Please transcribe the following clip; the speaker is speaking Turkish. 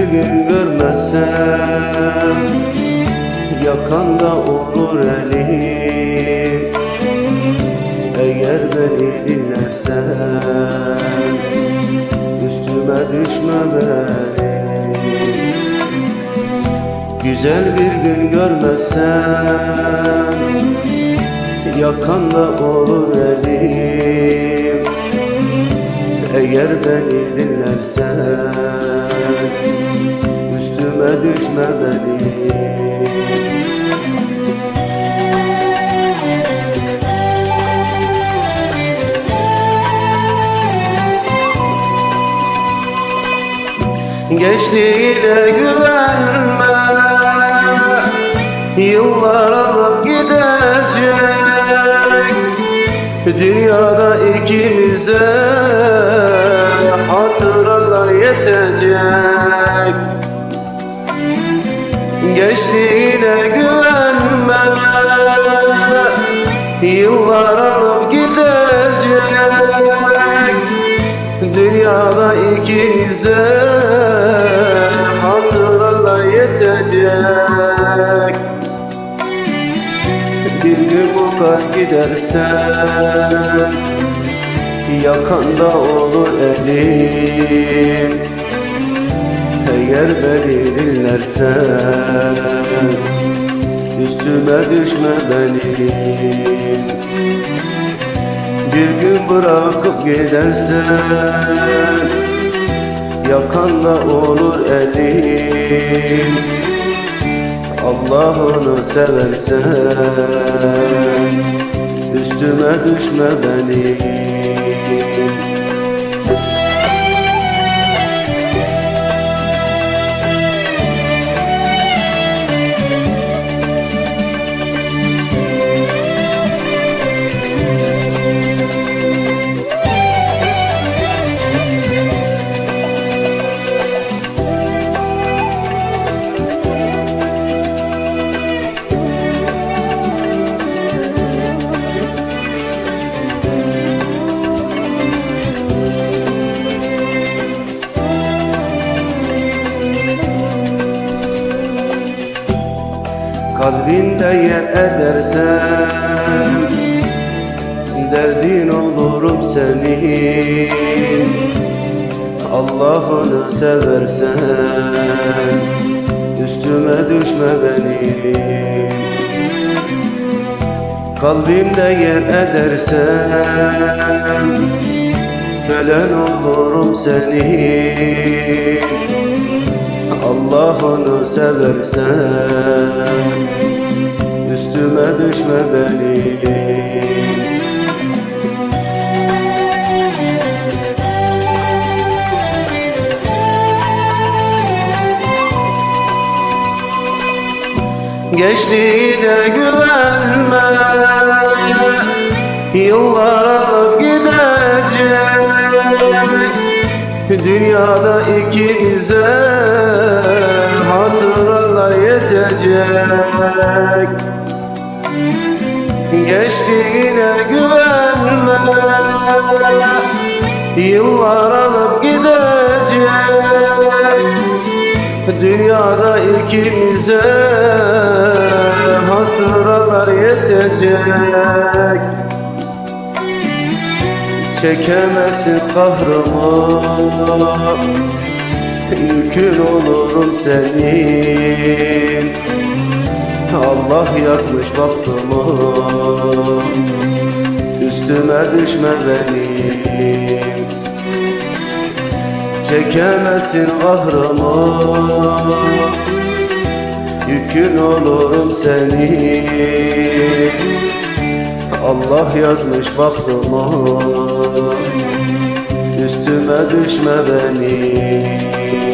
gün görmezsem Yakanda olur elim Eğer beni dinlersen Üstüme düşme benim Güzel bir gün görmezsem Yakanda olur elim Eğer beni dinlersen Üstüme düşme benim Geçtiğine güvenme. Yıllar alıp gidecek. Dünyada ikimize Yıllar alıp gidecek. Dünyada ikimize hatıralar yetecek. Bir gün bu kalp gidersen Yakanda olur elim. Eğer beni dinlersen Üstüme düşme benim. Bir gün bırakıp gidersen Yakanda olur elim. Allah'ını seversen Üstüme düşme benim Kalbinde yer edersen Derdin olurum senin Allah'ını seversen Üstüme düşme benim Kalbimde yer edersen Kölen olurum senin Allah'ını seversen Üstüme düşme benim Geçtiğine güvenme Yıllar Dünyada ikimize hatıralar yetecek. Geçtiğine güvenme Yıllar alıp gidecek. Dünyada ikimize hatıralar yetecek Çekemezsin kahrımı Yükün olurum senin. Allah yazmış baktımı Üstüme düşme benim. Çekemezsin kahrımı Yükün olurum senin Allah yazmış baktımı Üstüme düşme benim